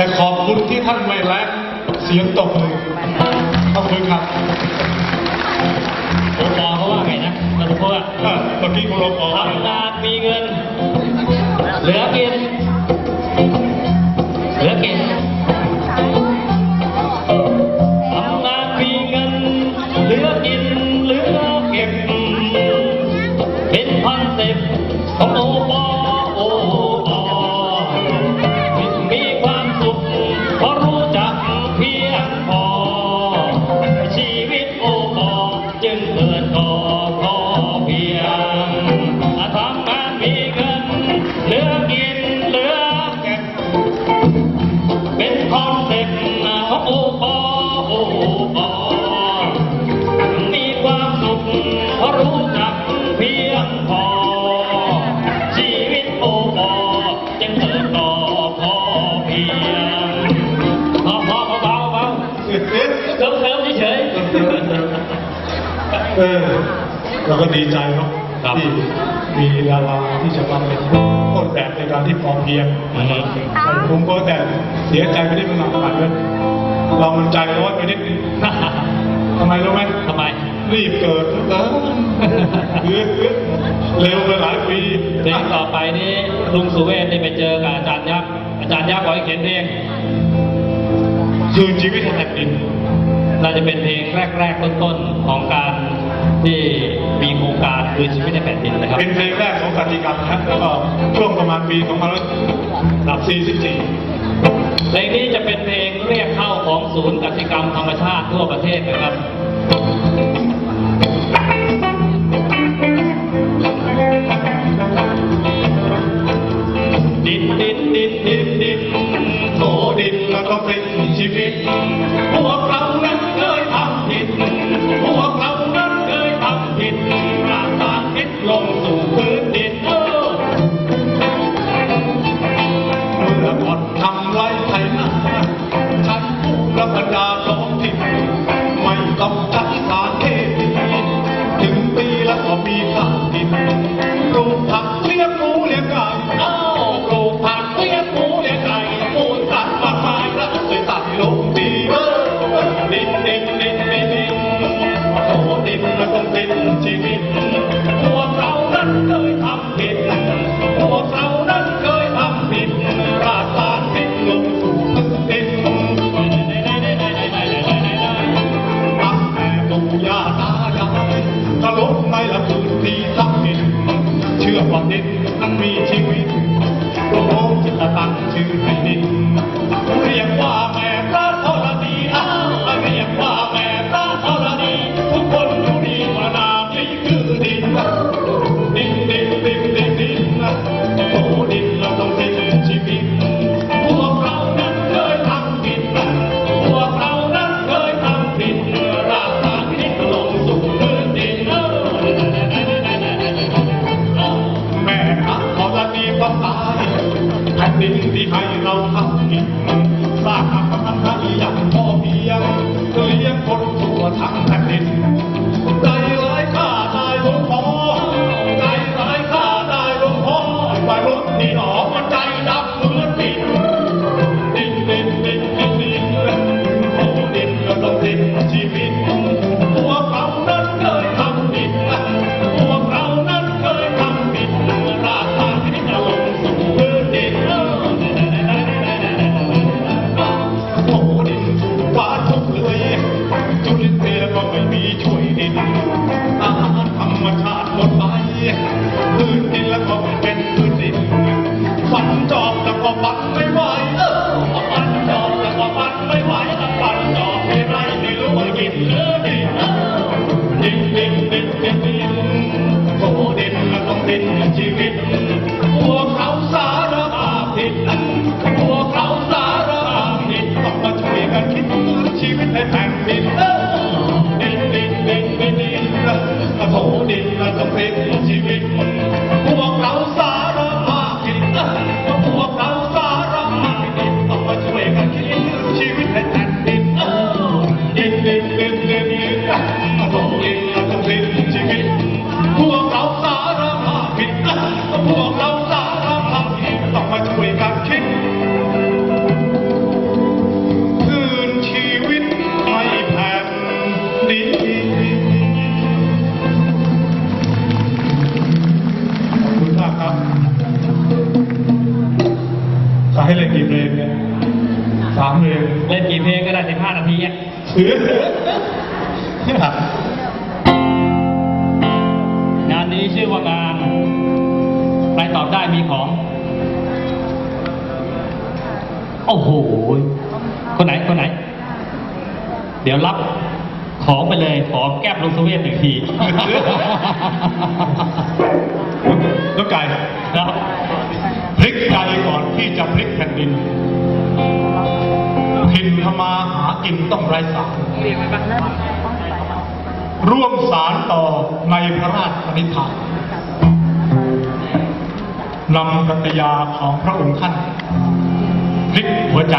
แต่ขอบคุณที่ท่านไม่แลกเสียงตบมือขอบคุณครับผมบอกเขาว่าไงนะเราพูดว่าเมื่อกี้คุณลงบอกว่ทำงานมีเงิน เหลือเพียเหลือเกิน เออเราก็ดีใจครับ ที่มีดาราที่จะมาเป็นต้นแบบในการที่พอเพียงอือฮึผมก็แต่เสียใจไม่ได้เป็นหลักฐานด้ยเรามันใจร้อนไปนิดนึง ทำไมรู้ไหมทำไม รีบเกิดเล้เร็วไปหลายปีเพลงต่อไปนี้ลุงสุเวชนี่ไปเจอกับอาจารย์ยักษ์อาจารย์ยักษ์ขอให้เขียนเพลงคืนชีวิตแห่งผ่นดิน น่าจะเป็นเพลงแรก ๆ ต้นๆของการ ที่มีโครงการคือชีวิตในแผ่นดินนะครับ เป็นเพลงแรกของกติกาครับแล้วก็ช่วงประมาณปี2544เพลงนี้จะเป็นเพลงเรียกเข้าของศูนย์กติกรรมธรรมชาติทั่วประเทศนะครับ งานนี้ชื่อว่างานใครตอบได้มีของ โอ้โห คนไหน คนไหน เดี๋ยวรับของไปเลย ขอแก้บลงสเวียนหนึ่งทีลูกไก่นะพลิกไก่ก่อนที่จะพลิกแผ่นดิน นทมาหากินต้องไร้สารร่วมสารต่อในพระราชนิพานนำกัตยาของพระองค์ท่านพลิกหัวใจ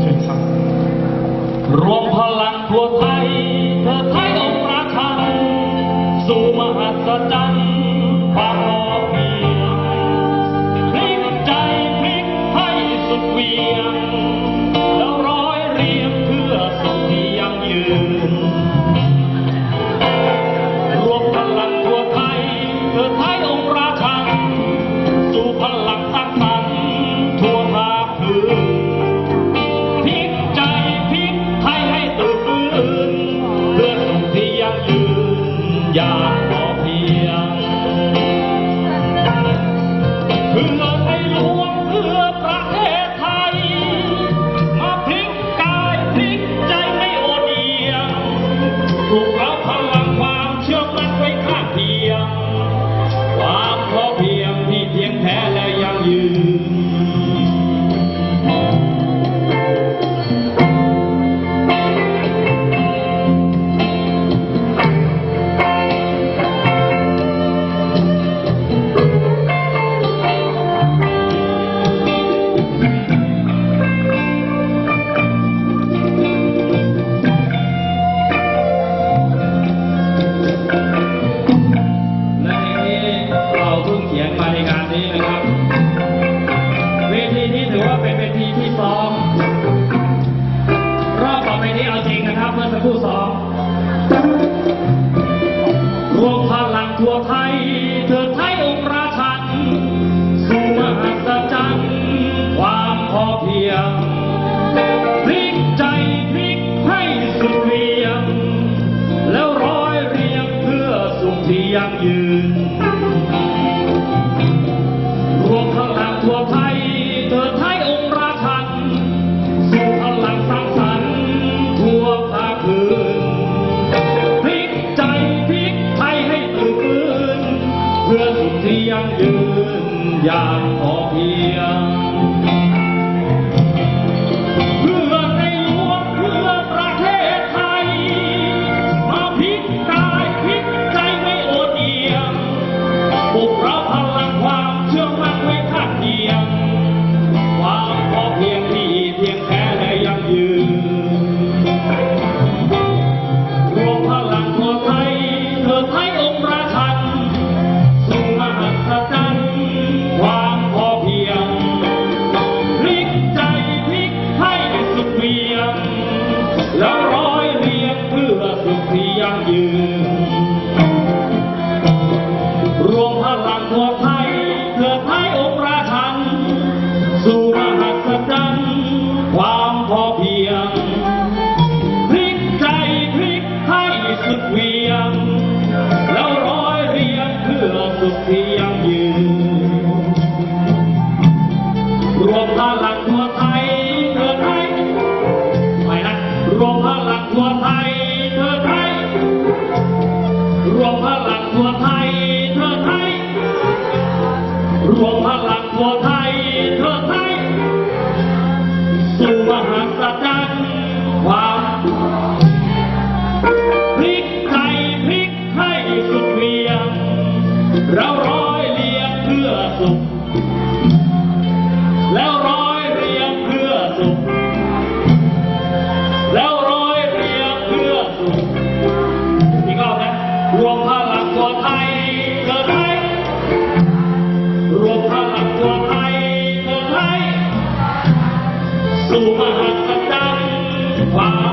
เชิญสั่งรวมพลังทั่วไทยเธอไทยองค์ราชันสู่มหัศจรรย์ปาง 我怕 Wow.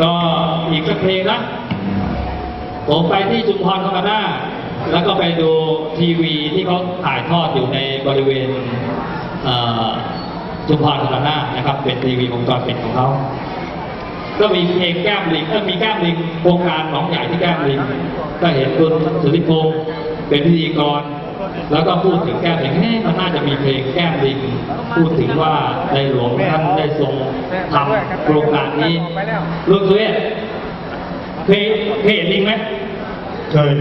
ก็อีกสักเพลงนะ ผมไปที่จุมพรธรรมนาแล้วก็ไปดูทีวีที่เขาถ่ายทอดอยู่ในบริเวณจุมพรธรรมนานะครับ เป็นทีวีวงจรปิดของเขาก็มีเพลงแก้มลิงเออมีแก้มลิงโครงการหนองใหญ่ที่แก้มลิงก็เห็นคุณสุริพงศ์เป็นพิธีกร แล้วก็พูดถึงแก้มลิงเฮ้มันน่าจะมีเพลงแก้มลิงพูดถึงว่าในหลวงท่านได้ทรงทำโครงการนี้ลุงสุเอศเคยเคยเห็นลิงไหมเคย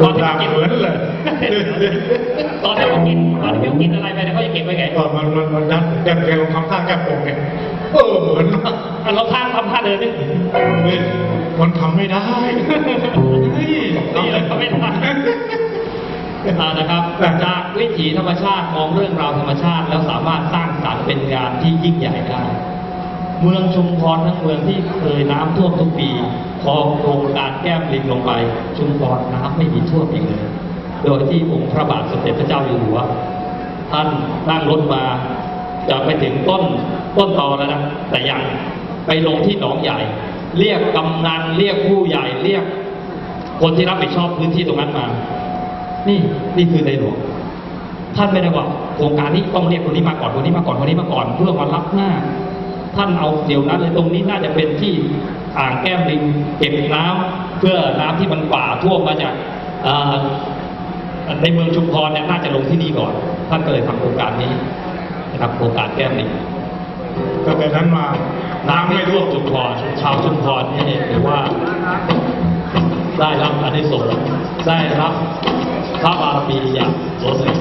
ตอนทางเหมือนเลยตอนที่เขากินตอนที่เขากินอะไรไปเนี่ยเขาจะเก็บไว้ไงก็มันมันมันยัดแก้มแก้มทำท่าแก้มโป่งไงเออเหมือนมากอะเราท่าทำท่าเดินนี่เฮ้ยมันทำไม่ได้เฮ้ยนี่เลยเขาไม่ นอ่านะครับ จากวิถีธรรมชาติมองเรื่องราวธรรมชาติ แล้วสามารถสร้างสรรค์เป็นงานที่ยิ่งใหญ่ได้ เมืองชุมพรทั้งเมืองที่เคยน้ำท่วมทุกปี พอโครงการแก้มลิงลงไป ชุมพรน้ำไม่มีท่วมอีกเลย โดยที่องค์พระบาทสมเด็จพระเจ้าอยู่หัว ท่านนั่งรถมาจะไปถึงต้นต้นตอแล้วนะแต่ยังไปลงที่หนองใหญ่ เรียกกำนันเรียกผู้ใหญ่เรียกคนที่รับผิดชอบพื้นที่ตรงนั้นมา นี่นี่คือในหลวงท่านไม่ได้ว่าโครงการนี้ต้องเรียกคนนี้มาก่อนคนนี้มาก่อนคนนี้มาก่อน เพื่อมารับหน้า ท่านเอาเดี๋ยวนั้นเลยตรงนี้น่าจะเป็นที่อ่างแก้มลิงเก็บน้ำเพื่อน้ำที่มันฝ่าท่วมมาจากอ่าในเมืองชุมพรเนี่ยน่าจะลงที่นี่ก่อน ท่านก็เลยทำโครงการนี้นะครับโครงการแก้มลิงตั้งแต่นั้นมาน้ำไม่ท่วมชุมพรชาวชุมพรนี่ถือว่า ได้รับอานิสงส์ได้รับพระบารมีอย่างล้นเหลือ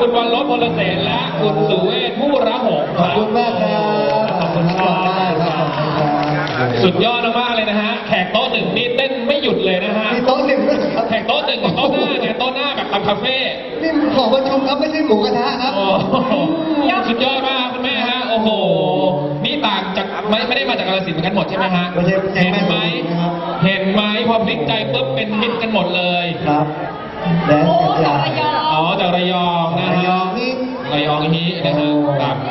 คุณวันลบพลเสนและคุณสุเวชผู้ระหงขอบคุณมากครับขอบคุณครับขอบคุณครับสุดยอดมากๆเลยนะฮะ แขกโต๊ะหนึ่งนี่เต้นไม่หยุดเลยนะฮะ มีโต๊ะหนึ่งด้วยเหรอครับแขกโต๊ะหนึ่งกับโต๊ะหน้าเนี่ยโต๊ะหน้าแบบทำคาเฟ่นี่ขอประชุมครับไม่ใช่หมูกระทะครับ โอ้โหสุดยอดมากคุณแม่ฮะ โอ้โห นี่ต่างจากไม่ไม่ได้มาจากกาลสินธุ์เหมือนกันหมดใช่ไหมฮะ ไม่ใช่ไม่ใช่เห็นไหมนะครับเห็นไหมพอพลิกใจปุ๊บเป็นมิตรกันหมดเลย ครับ แ